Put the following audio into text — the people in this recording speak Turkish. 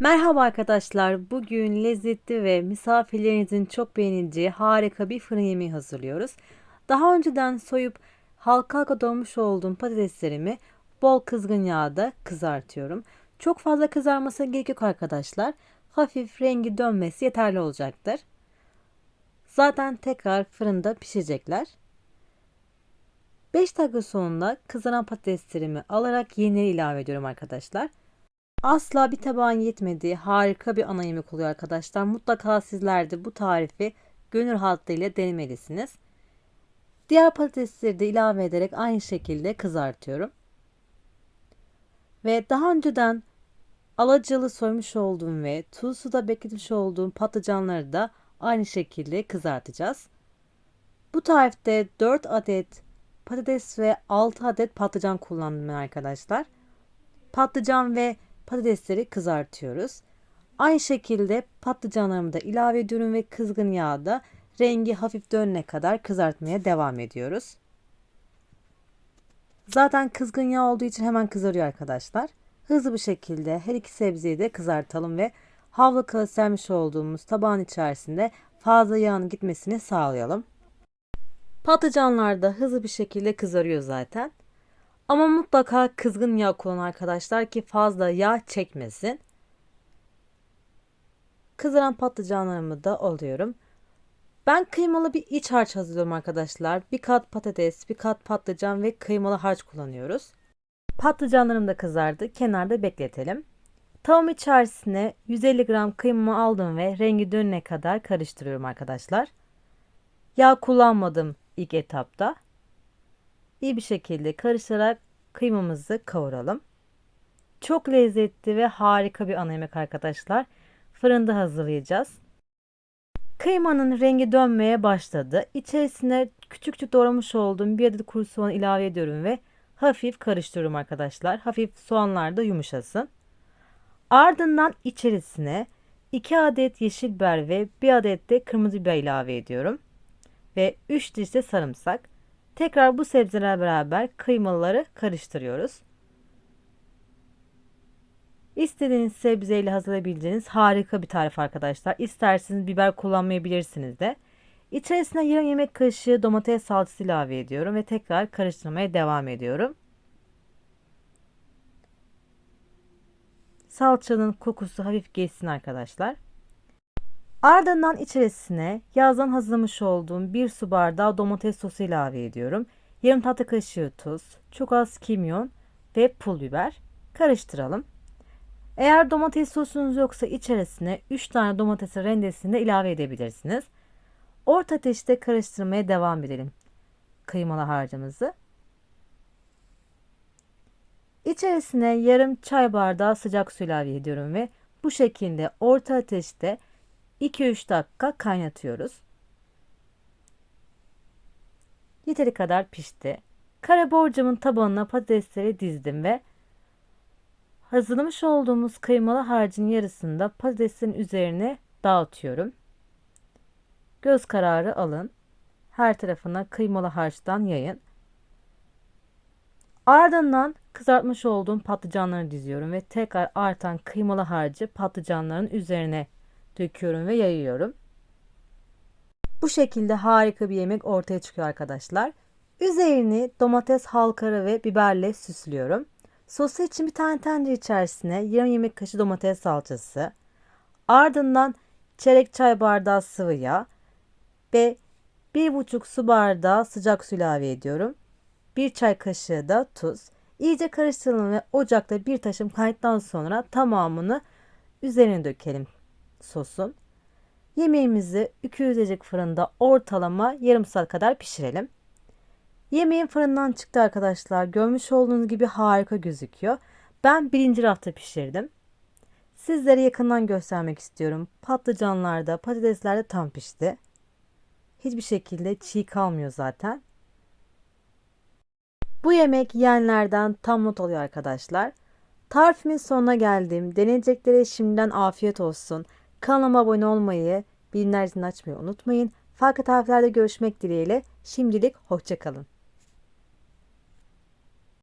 Merhaba arkadaşlar. Bugün lezzetli ve misafirlerinizin çok beğeneceği harika bir fırın yemeği hazırlıyoruz. Daha önceden soyup halka halka doğmuş olduğum patateslerimi bol kızgın yağda kızartıyorum. Çok fazla kızarmasına gerek yok arkadaşlar. Hafif rengi dönmesi yeterli olacaktır. Zaten tekrar fırında pişecekler. 5 dakika sonunda kızaran patateslerimi alarak yenileri ilave ediyorum arkadaşlar. Asla bir tabağın yetmediği harika bir ana yemek oluyor arkadaşlar. Mutlaka sizler de bu tarifi gönül rahatlığıyla denemelisiniz. Diğer patatesleri de ilave ederek aynı şekilde kızartıyorum. Ve daha önceden alacalı soymuş olduğum ve tuz suda bekletmiş olduğum patlıcanları da aynı şekilde kızartacağız. Bu tarifte 4 adet patates ve 6 adet patlıcan kullandım arkadaşlar. Patlıcan ve patatesleri kızartıyoruz. Aynı şekilde patlıcanlarımı da ilave ediyorum ve kızgın yağda rengi hafif dönene kadar kızartmaya devam ediyoruz. Zaten kızgın yağ olduğu için hemen kızarıyor arkadaşlar. Hızlı bir şekilde her iki sebzeyi de kızartalım ve havlu kağıt sermiş olduğumuz tabağın içerisinde fazla yağın gitmesini sağlayalım. Patlıcanlar da hızlı bir şekilde kızarıyor zaten. Ama mutlaka kızgın yağ kullanın arkadaşlar ki fazla yağ çekmesin. Kızaran patlıcanlarımı da alıyorum. Ben kıymalı bir iç harç hazırlıyorum arkadaşlar. Bir kat patates, bir kat patlıcan ve kıymalı harç kullanıyoruz. Patlıcanlarım da kızardı. Kenarda bekletelim. Tavam içerisine 150 gram kıymamı aldım ve rengi dönene kadar karıştırıyorum arkadaşlar. Yağ kullanmadım ilk etapta. İyi bir şekilde karıştırarak kıymamızı kavuralım. Çok lezzetli ve harika bir ana yemek arkadaşlar. Fırında hazırlayacağız. Kıymanın rengi dönmeye başladı. İçerisine küçük küçük doğramış olduğum bir adet kuru soğan ilave ediyorum ve hafif karıştırıyorum arkadaşlar. Hafif soğanlar da yumuşasın. Ardından içerisine 2 adet yeşil biber ve 1 adet de kırmızı biber ilave ediyorum. Ve 3 diş de sarımsak. Tekrar bu sebzeler beraber kıymaları karıştırıyoruz. İstediğiniz sebzeyle hazırlayabileceğiniz harika bir tarif arkadaşlar. İsterseniz biber kullanmayabilirsiniz de. İçerisine yarım yemek kaşığı domates salçası ilave ediyorum ve tekrar karıştırmaya devam ediyorum. Salçanın kokusu hafif geçsin arkadaşlar. Ardından içerisine yazdan hazırlamış olduğum bir su bardağı domates sosu ilave ediyorum. Yarım tatlı kaşığı tuz, çok az kimyon ve pul biber. Karıştıralım. Eğer domates sosunuz yoksa içerisine 3 tane domates rendesini de ilave edebilirsiniz. Orta ateşte karıştırmaya devam edelim kıymalı harcımızı. İçerisine yarım çay bardağı sıcak su ilave ediyorum ve bu şekilde orta ateşte 2-3 dakika kaynatıyoruz. Yeteri kadar pişti. Kare borcamın tabanına patatesleri dizdim ve hazırlamış olduğumuz kıymalı harcın yarısını da patatesin üzerine dağıtıyorum. Göz kararı alın. Her tarafına kıymalı harçtan yayın. Ardından kızartmış olduğum patlıcanları diziyorum ve tekrar artan kıymalı harcı patlıcanların üzerine döküyorum ve yayıyorum. Bu şekilde harika bir yemek ortaya çıkıyor arkadaşlar. Üzerini domates halkara ve biberle süslüyorum. Sosu için bir tane tencere içerisine yarım yemek kaşığı domates salçası, ardından çeyrek çay bardağı sıvı yağ ve bir buçuk su bardağı sıcak su ilave ediyorum. Bir çay kaşığı da tuz. İyice karıştıralım ve ocakta bir taşım kaynadıktan sonra tamamını üzerine dökelim sosun. Yemeğimizi 200 derece fırında ortalama yarım saat kadar pişirelim. Yemeğim fırından çıktı arkadaşlar. Görmüş olduğunuz gibi harika gözüküyor. Ben birinci rafta pişirdim. Sizlere yakından göstermek istiyorum. Patlıcanlarda, patateslerde tam pişti. Hiçbir şekilde çiğ kalmıyor zaten. Bu yemek yiyenlerden tam not oluyor arkadaşlar. Tarifimin sonuna geldim. Deneyeceklere şimdiden afiyet olsun. Kanalıma abone olmayı, bildirimleri açmayı unutmayın. Farklı tariflerde görüşmek dileğiyle. Şimdilik hoşçakalın.